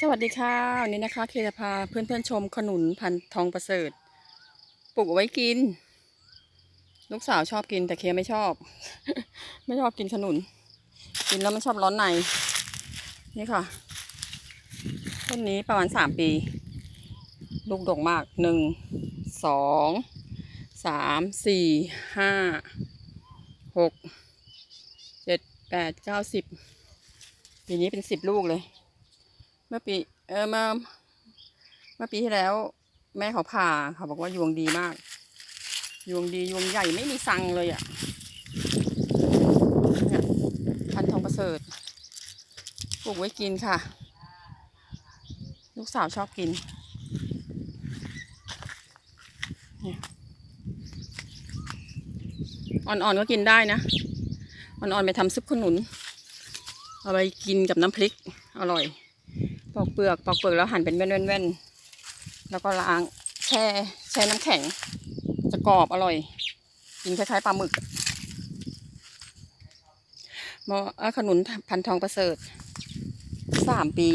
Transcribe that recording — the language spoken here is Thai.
สวัสดีค่ะวันนี้นะคะ เคจะพาเพื่อนๆชมขนุนพันธุ์ทองประเสริฐปลูกไว้กิน ลูกสาวชอบกินแต่เคไม่ชอบ ไม่ชอบกินขนุน กินแล้วมันชอบร้อนในนี่ค่ะต้นนี้ประมาณสามปี ลูกดกมากหนึ่งสองสามสี่ห้าหกเจ็ดแปดเก้าสิบปีนี้เป็นสิบลูกเลย มื่อปี เออเมื่อเมื่อปีที่แล้ว แม่เขาผ่าเขาบอกว่ายวงดีมาก ยวงดียวงใหญ่ไม่มีซังเลยอะ่ะเนี่ยพันธุ์ทองประเสริฐปลูกไว้กินค่ะ ลูกสาวชอบกินเนี่ยอ่อนๆก็กินได้นะ อ่อนๆไปทำซุปขนุน เอาไปกินกับน้ำพริก อร่อย ปอกเปลือกปอกเปลือกแล้วหั่นเป็นแว่นๆแล้วก็ล้างแช่แช่น้ำแข็ง จะกรอบอร่อยกินคล้ายๆปลาหมึกมออะขนุนพันทองประเสริฐสามปี